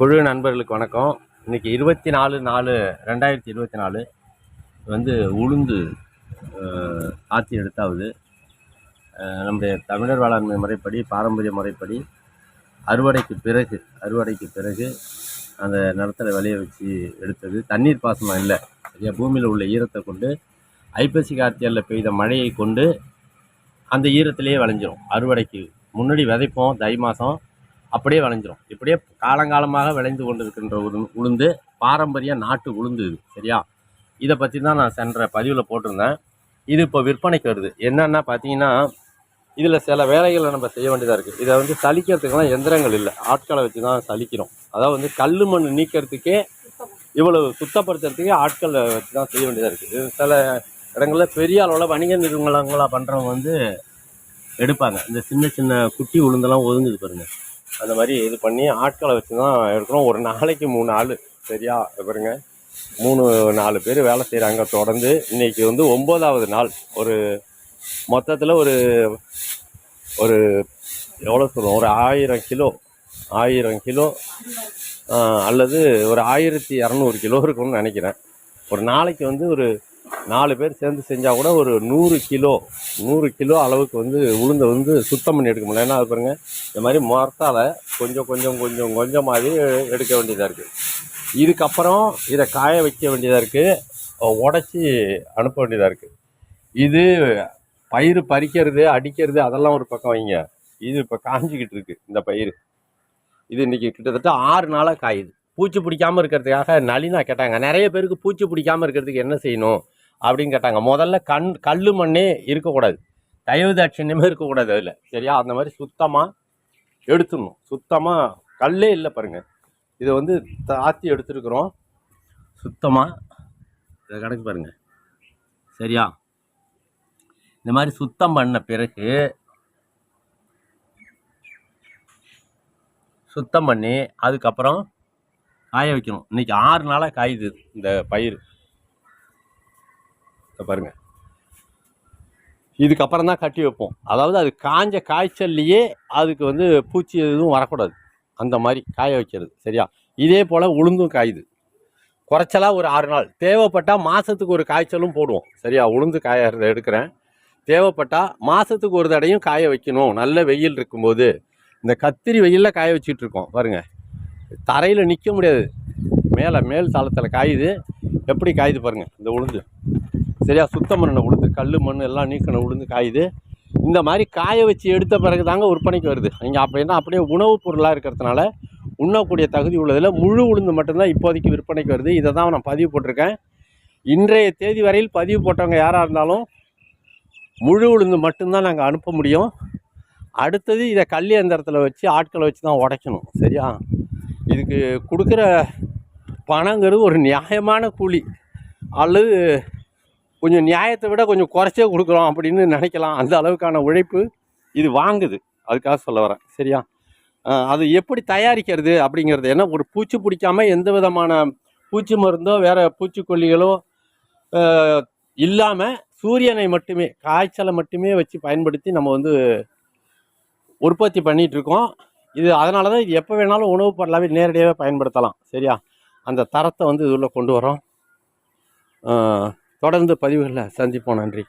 குழு நண்பர்களுக்கு வணக்கம். இன்றைக்கி இருபத்தி நாலு நாலு ரெண்டாயிரத்தி இருபத்தி நாலு வந்து உளுந்து ஆட்சி எடுத்தாவது. நம்முடைய தமிழர் வேளாண்மை முறைப்படி பாரம்பரிய முறைப்படி அறுவடைக்கு பிறகு அறுவடைக்கு பிறகு அந்த நிலத்தில் விளைய வச்சு எடுத்தது. தண்ணீர் பாசனம் இல்லை. சரியா பூமியில் உள்ள ஈரத்தை கொண்டு ஐப்பசி கார்த்திகளில் பெய்த மழையை கொண்டு அந்த ஈரத்திலேயே விளைஞ்சிரும். அறுவடைக்கு முன்னாடி விதைப்போம் தை மாதம் அப்படியே விளைஞ்சிரும். இப்படியே காலங்காலமாக விளைந்து கொண்டிருக்கின்ற உரு உளுந்து பாரம்பரிய நாட்டு உளுந்து இது சரியா? இதை பற்றி தான் நான் சென்ற பதிவில் போட்டிருந்தேன். இது இப்போ விற்பனைக்கு வருது. என்னென்னா பார்த்தீங்கன்னா இதில் சில வேலைகளை நம்ம செய்ய வேண்டியதாக இருக்குது இதை வந்து சலிக்கிறதுக்கெல்லாம் எந்திரங்கள் இல்லை. ஆட்களை வச்சு தான் சலிக்கிறோம். அதாவது வந்து கல் மண் நீக்கிறதுக்கே இவ்வளவு சுத்தப்படுத்துறதுக்கே ஆட்களை வச்சு தான் செய்ய வேண்டியதாக இருக்குது இது சில இடங்களில் பெரிய அளவில் வணிக நிறுவனங்களாக பண்ணுறவங்க வந்து எடுப்பாங்க. இந்த சின்ன சின்ன குட்டி உளுந்தெல்லாம் ஒதுங்குது பாருங்கள் அந்த மாதிரி இது பண்ணி ஆட்களை வச்சு தான் எடுக்கிறோம் ஒரு நாளைக்கு மூணு ஆள். சரியா? பாருங்க. மூணு நாலு பேர் வேலை செய்கிறாங்க தொடர்ந்து இன்னைக்கு வந்து ஒம்போதாவது நாள். ஒரு மொத்தத்தில் ஒரு ஒரு எவ்வளோ சொல்லுவோம் ஒரு ஆயிரம் கிலோ. ஆயிரம் கிலோ அல்லது ஒரு ஆயிரத்தி இரநூறு கிலோ இருக்கும்னு நினைக்கிறேன். ஒரு நாளைக்கு வந்து ஒரு நாலு பேர் சேர்ந்து செஞ்சால் கூட ஒரு நூறு கிலோ நூறு கிலோ அளவுக்கு வந்து உளுந்தை வந்து சுத்தம் பண்ணி எடுக்க முடியல. ஏன்னா அது பாருங்கள் இந்த மாதிரி மரத்தால் கொஞ்சம் கொஞ்சம் கொஞ்சம் கொஞ்சமாகவே எடுக்க வேண்டியதாக இருக்குது இதுக்கப்புறம் இதை காய வைக்க வேண்டியதாக இருக்குது உடச்சி அனுப்ப வேண்டியதாக இருக்குது இது பயிர் பறிக்கிறது அடிக்கிறது அதெல்லாம் ஒரு பக்கம் வைங்க. இது இப்போ காஞ்சிக்கிட்டு இருக்குது இந்த பயிர் இது இன்றைக்கி கிட்டத்தட்ட ஆறு நாளாக காயுது. பூச்சி பிடிக்காமல் இருக்கிறதுக்காக நளினா கேட்டாங்க. நிறைய பேருக்கு பூச்சி பிடிக்காமல் இருக்கிறதுக்கு என்ன செய்யணும்? அப்படின்னு கேட்டாங்க. முதல்ல கண் கல் மண்ணே இருக்கக்கூடாது. தயவு தாட்சியமே இருக்கக்கூடாது அதில். சரியா? அந்த மாதிரி சுத்தமாக எடுத்துடணும். சுத்தமாக கல்லே இல்லை பாருங்கள் இதை வந்து தாத்தி எடுத்துருக்குறோம். சுத்தமாக இதை கணக்கு பாருங்கள் சரியா? இந்த மாதிரி சுத்தம் பண்ண பிறகு சுத்தம் பண்ணி அதுக்கப்புறம் காய வைக்கணும். இன்னைக்கு ஆறு நாளாக காயுது இந்த பயிர். இதை இதுக்கப்புறம் தான் கட்டி வைப்போம். அதாவது அது காஞ்ச காய்ச்சல்லையே அதுக்கு வந்து பூச்சி எதுவும் வரக்கூடாது. அந்த மாதிரி காய வைக்கிறது. சரியா? இதே போல் உளுந்தும் காயுது. குறைச்சலாக ஒரு ஆறு நாள். தேவைப்பட்டால் மாதத்துக்கு ஒரு காய்ச்சலும் போடுவோம். சரியா? உளுந்து காயறத எடுக்கிறேன். தேவைப்பட்டால் மாதத்துக்கு ஒரு தடையும் காய வைக்கணும். நல்ல வெயில் இருக்கும்போது. இந்த கத்திரி வெயிலில் காய வச்சுட்டு இருக்கோம். பாருங்கள் தரையில் நிற்க முடியாது. மேலே மேல் தளத்தில் காயுது. எப்படி காயுது பாருங்கள் இந்த உளுந்து. சரியா? சுத்தம் பண்ணின உளுந்து கல் மண் எல்லாம் நீக்கின உளுந்து காயுது. இந்த மாதிரி காய வச்சு எடுத்த பிறகு தாங்க விற்பனைக்கு வருது. இங்கே அப்போ என்ன அப்படியே உணவுப் பொருளாக இருக்கிறதுனால உண்ணக்கூடிய தகுதி உள்ளதில் முழு உளுந்து மட்டும்தான் இப்போதைக்கு விற்பனைக்கு வருது. இதை தான் நான் பதிவு போட்டிருக்கேன். இன்றைய தேதி வரையில் பதிவு போட்டவங்க யாராக இருந்தாலும் முழு உளுந்து மட்டும்தான் நாங்கள் அனுப்ப முடியும். அடுத்தது இதை கல் எந்திரத்தில் வச்சு ஆட்களை வச்சு தான் உடைக்கணும். சரியா? இதுக்கு கொடுக்குற பணங்கிறது ஒரு நியாயமான கூலி. அல்லது கொஞ்சம் நியாயத்தை விட கொஞ்சம் குறைச்சே கொடுக்குறோம் அப்படின்னு நினைக்கலாம். அந்த அளவுக்கான உழைப்பு இது வாங்குது. அதுக்காக சொல்ல வரேன். சரியா? அது எப்படி தயாரிக்கிறது அப்படிங்கிறது. ஏன்னா ஒரு பூச்சி பிடிக்காமல் எந்த விதமான பூச்சி மருந்தோ வேறு பூச்சிக்கொல்லிகளோ இல்லாமல் சூரியனை மட்டுமே காய்ச்சலை மட்டுமே வச்சு பயன்படுத்தி நம்ம வந்து உற்பத்தி பண்ணிகிட்ருக்கோம் இது அதனால தான் இது எப்போ வேணாலும் உணவுப் பொருளாகவே நேரடியாகவே பயன்படுத்தலாம். சரியா? அந்த தரத்தை வந்து இதில் கொண்டு வரோம். தொடர்ந்து பதிவுகளில் சந்திப்போம். நன்றி.